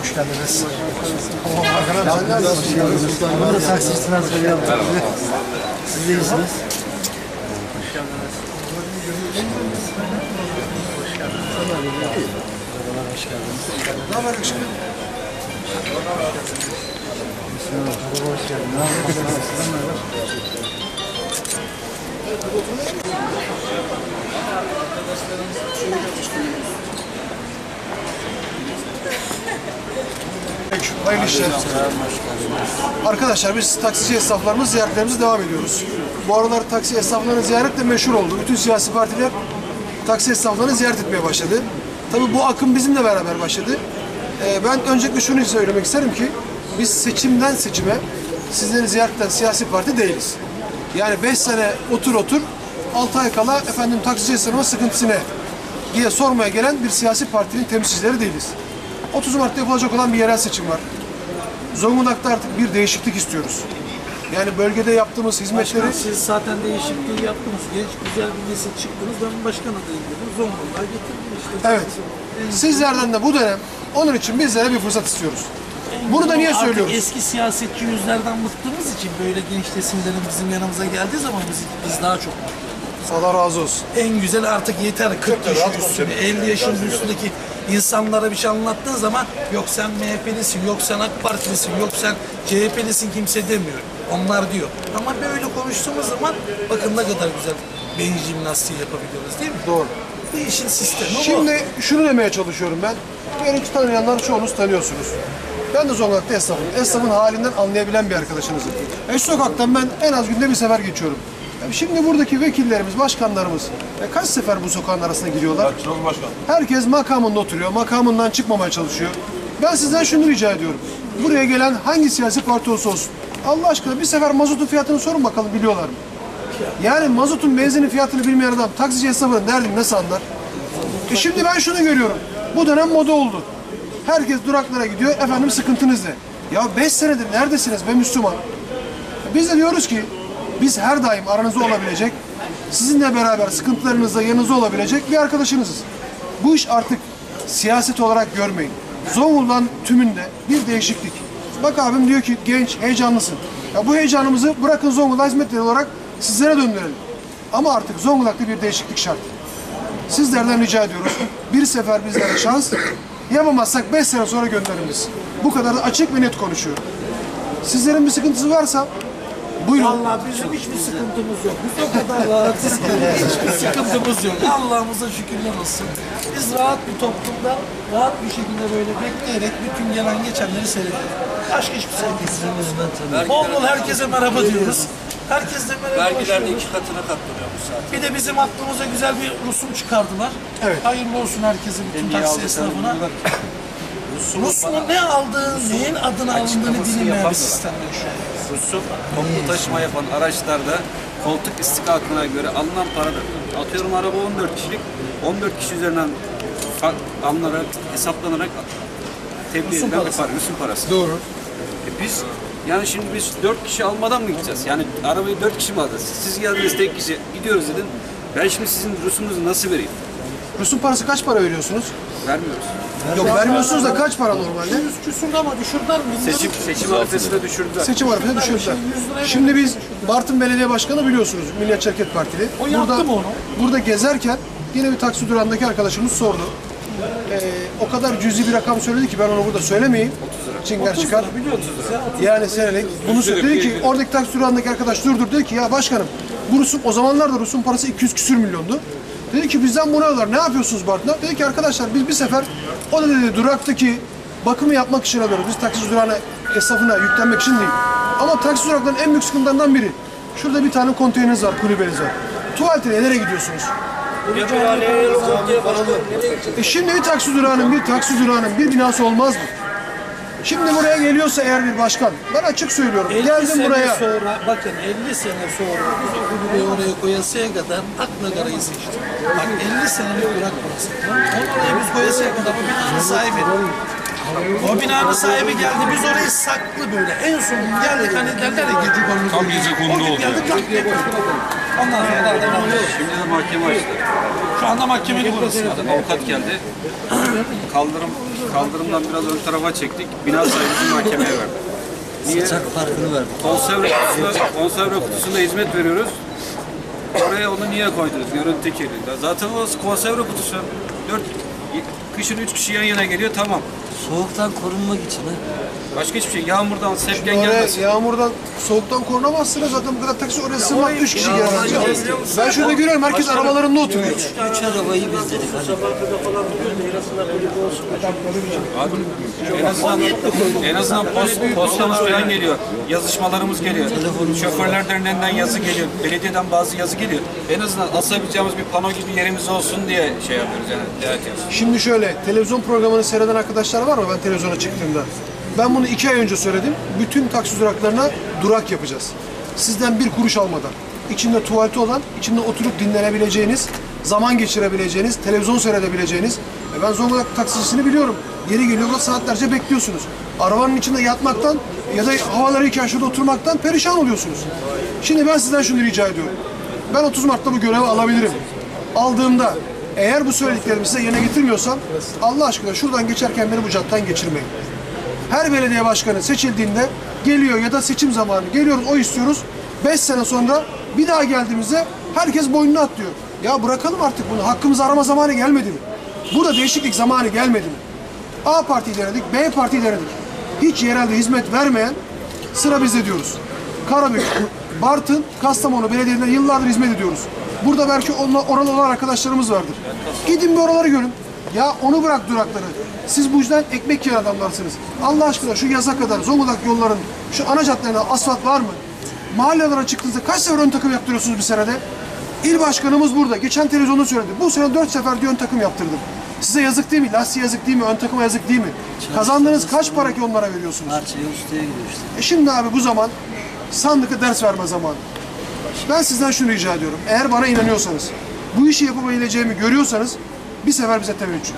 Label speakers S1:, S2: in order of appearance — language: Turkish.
S1: Hoş geldiniz. Burada taksicisinden söylüyorum. Siz de iyisiniz.
S2: Ne haber?
S1: Merhaba, hoş geldiniz. Ne haber?
S2: Hayırlı işler. Arkadaşlar biz taksici esnaflarımız ziyaretlerimize devam ediyoruz. Bu aralar taksi esnaflarını ziyaret de meşhur oldu. Bütün siyasi partiler taksi esnaflarını ziyaret etmeye başladı. Tabii bu akım bizimle beraber başladı. Ee, ben öncelikle şunu söylemek isterim ki biz seçimden seçime sizleri ziyaret eden siyasi parti değiliz. Yani 5 sene otur otur 6 ay kala efendim taksici esnafına sıkıntısı ne diye sormaya gelen bir siyasi partinin temsilcileri değiliz. 30 Mart'ta yapılacak olan bir yerel seçim var. Zonguldak'ta artık bir değişiklik istiyoruz. Yani bölgede yaptığımız hizmetleri
S3: Başkan siz zaten değişikliği yaptınız. Genç güzel bir nesil çıktınız. Ben başkan adayım dedim. Zonguldak'a getirdim işte.
S2: evet. Sizlerden de bu dönem onun için bizlere bir fırsat istiyoruz. Bunu da niye
S3: Artık
S2: söylüyoruz?
S3: eski siyasetçi yüzlerden bıktığımız için böyle genç nesilleri bizim yanımıza geldiği zaman biz, biz daha çok
S2: Allah razı olsun.
S3: en güzel artık yeter 40 yaşın üstünde 50 yaşın üstündeki insanlara bir şey anlattığın zaman yok sen MHP'lisin, yok sen AK Partilisin, yok sen CHP'lisin kimse demiyor. Onlar diyor. Ama böyle konuştuğumuz zaman bakın ne kadar güzel beyin jimnastiği yapabiliyoruz değil mi?
S2: Doğru.
S3: Bu işin sistemi bu.
S2: Şimdi şunu demeye çalışıyorum ben. Beni tanıyanlar çoğunuz tanıyorsunuz. Ben de Zonguldak'ta esnafım. Esnafın halinden anlayabilen bir arkadaşınızım. E, sokaktan ben en az günde bir sefer geçiyorum. E, Şimdi buradaki vekillerimiz, başkanlarımız e, kaç sefer bu sokağın arasına giriyorlar? Herkes makamında oturuyor, makamından çıkmamaya çalışıyor. Ben sizden şunu rica ediyorum. Buraya gelen hangi siyasi parti olsa olsun. Allah aşkına bir sefer mazotun fiyatını sorun bakalım biliyorlar mı? Yani mazotun benzinin fiyatını bilmeyen adam taksici esnafının derdini nasıl anlar? E şimdi ben şunu görüyorum. Bu dönem moda oldu. Herkes duraklara gidiyor. Efendim sıkıntınız ne? Ya 5 senedir neredesiniz be Müslüman? Biz de diyoruz ki biz her daim aranızda olabilecek, sizinle beraber sıkıntılarınızda yanınızda olabilecek bir arkadaşınızız. Bu iş artık siyaset olarak görmeyin. Zonguldak'ın tümünde bir değişiklik. Bak abim diyor ki genç, heyecanlısın. Ya bu heyecanımızı bırakın Zonguldak hizmetleri olarak sizlere döndürelim. Ama artık Zonguldak'ta bir değişiklik şart. Sizlerden rica ediyoruz. Bir sefer bizlere şans, yapamazsak beş sene sonra gönderin biz. Bu kadar da açık ve net konuşuyorum. Sizlerin bir sıkıntısı varsa buyurun.
S3: Vallahi bizim hiçbir sıkıntımız yok. Biz o kadar rahatız ki hiçbir sıkıntımız yok. Allah'ımıza şükürler olsun. Biz rahat bir toplumda rahat bir şekilde böyle bekleyerek bütün gelen geçenleri seyrediyoruz. Başka hiçbir şey değil. Bol bol herkese merhaba diyoruz. Herkes de merhaba.
S4: Vergilerin
S3: diyoruz.
S4: iki katına katlıyor bu saat.
S3: Bir de bizim aklımıza güzel bir rusum çıkardılar.
S2: Evet.
S3: Hayırlı olsun herkese, bütün taksi esnafına. Rusumun ne aldığın, neyin adına alındığını bilinmeyen bir sistemde şu an.
S4: Rusum toplu taşıma yapan araçlarda koltuk istikakına göre alınan parada atıyorum araba 14 kişilik 14 kişi üzerinden fa- alınarak hesaplanarak tebliğ edilen bir para, Rusum parası.
S2: Doğru.
S4: E biz yani şimdi biz 4 kişi almadan mı gideceğiz? Yani arabayı 4 kişi mi alacağız? Siz geldiniz tek kişi gidiyoruz dedin. Ben şimdi sizin rusumunuzu nasıl vereyim?
S2: Rus'un parası kaç para veriyorsunuz?
S4: Vermiyoruz.
S2: Yok vermiyorsunuz da kaç para normalde?
S3: Yüz küsur ama düşürdüler mi?
S4: Seçim, seçim arifesinde düşürdüler.
S2: Seçim arifesinde düşürdüler.
S3: liraya
S2: Şimdi biz Bartın Belediye Başkanı biliyorsunuz Milliyetçi Hareket Partili.
S3: O yaptı mı onu?
S2: Burada gezerken yine bir taksi durağındaki arkadaşımız sordu. Ee, o kadar cüzi bir rakam söyledi ki ben onu burada söylemeyeyim. Çingar çıkar. Yani senelik. Bunu söyledi dedi ki oradaki taksi durağındaki arkadaş durdur dedi ki ya başkanım bu Rus'un o zamanlarda Rus'un parası 200 küsür milyondu. Dedi ki bizden bunu alıyorlar. Ne yapıyorsunuz Bartın'da? Dedi ki arkadaşlar biz bir sefer o da dedi duraktaki bakımı yapmak için alıyoruz. Biz taksi durağına esnafına yüklenmek için değil. Ama taksi duraklarının en büyük sıkıntılarından biri. Şurada bir tane konteyneriniz var, kulübeniz var. Tuvalete nereye gidiyorsunuz? E şimdi bir taksi durağının, bir taksi durağının bir binası olmaz mı? Şimdi buraya geliyorsa eğer bir başkan, ben açık söylüyorum.
S3: 50
S2: Geldim
S3: sene
S2: buraya.
S3: sonra, bakın 50 sene sonra biz o kulübeyi oraya koyasıya kadar akla karayı seçtik. Bak 50 senelik Irak burası. Onu oraya biz koyasıya kadar o binanın sahibi. O binanın sahibi geldi, biz orayı saklı böyle. En son geldik hani derler ya gece konulu.
S5: Tam gece
S3: gün
S5: oldu
S3: geldik takviye koyduk. Ondan sonra da devam ediyoruz.
S4: Şimdi de mahkeme açtı.
S3: Şu anda mahkemede burası.
S4: Zaten avukat geldi. Kaldırım kaldırımdan biraz ön tarafa çektik. Bina sahibimizi mahkemeye verdi. Niye?
S1: Saçak farkını verdik.
S4: Konserve kutusuna, konserve kutusunda hizmet veriyoruz. Oraya onu niye koydunuz? Görüntü kirliliği. Zaten o konserve kutusu. Dört, kışın üç kişi yan yana geliyor tamam.
S1: Soğuktan korunmak için ha.
S4: Başka hiçbir şey. Yağmurdan, sepken
S2: Oraya
S4: gelmesin.
S2: yağmurdan, soğuktan korunamazsınız zaten bu kadar taksi oraya sığmaz 3 kişi girer. Ben şurada görüyorum herkes arabalarında oturuyor.
S1: Üç arabayı biz dedik hadi.
S4: En azından, en azından post, postamız falan geliyor. Yazışmalarımız geliyor. Şoförler derneğinden yazı geliyor. Belediyeden bazı yazı geliyor. En azından asabileceğimiz bir pano gibi yerimiz olsun diye şey yapıyoruz yani. Ediyoruz.
S2: Şimdi şöyle, televizyon programını seyreden arkadaşlar var mı ben televizyona çıktığımda? Ben bunu iki ay önce söyledim. Bütün taksi duraklarına durak yapacağız. Sizden bir kuruş almadan. İçinde tuvaleti olan, içinde oturup dinlenebileceğiniz, zaman geçirebileceğiniz, televizyon seyredebileceğiniz. E ben Zonguldak taksicisini biliyorum. Yeri geliyor saatlerce bekliyorsunuz. Arabanın içinde yatmaktan ya da havaları iken şurada oturmaktan perişan oluyorsunuz. Şimdi ben sizden şunu rica ediyorum. Ben 30 Mart'ta bu görevi alabilirim. Aldığımda eğer bu söylediklerimi size yerine getirmiyorsam Allah aşkına şuradan geçerken beni bu cadden geçirmeyin. Her belediye başkanı seçildiğinde geliyor ya da seçim zamanı geliyoruz o istiyoruz. 5 sene sonra bir daha geldiğimizde herkes boynunu atlıyor. Ya bırakalım artık bunu. Hakkımızı arama zamanı gelmedi mi? Burada değişiklik zamanı gelmedi mi? A partiyi denedik, B partiyi denedik. Hiç yerelde hizmet vermeyen sıra bizde diyoruz. Karabük, Bartın, Kastamonu belediyelerine yıllardır hizmet ediyoruz. Burada belki onla, oralı olan arkadaşlarımız vardır. Gidin bir oraları görün. Ya onu bırak durakları. Siz bu yüzden ekmek yiyen adamlarsınız. Allah aşkına şu yaza kadar Zonguldak yolların, şu ana caddelerine asfalt var mı? Mahallelere çıktığınızda kaç sefer ön takım yaptırıyorsunuz bir senede? İl başkanımız burada. Geçen televizyonda söyledi. Bu sene dört sefer diyor ön takım yaptırdım. Size yazık değil mi? Lastiğe yazık değil mi? Ön takıma yazık değil mi? Kazandığınız kaç para ki onlara veriyorsunuz?
S1: Parçaya ustaya gidiyor işte.
S2: E şimdi abi bu zaman sandıkta ders verme zamanı. Ben sizden şunu rica ediyorum. Eğer bana inanıyorsanız, bu işi yapabileceğimi görüyorsanız bir sefer bize teveccüh.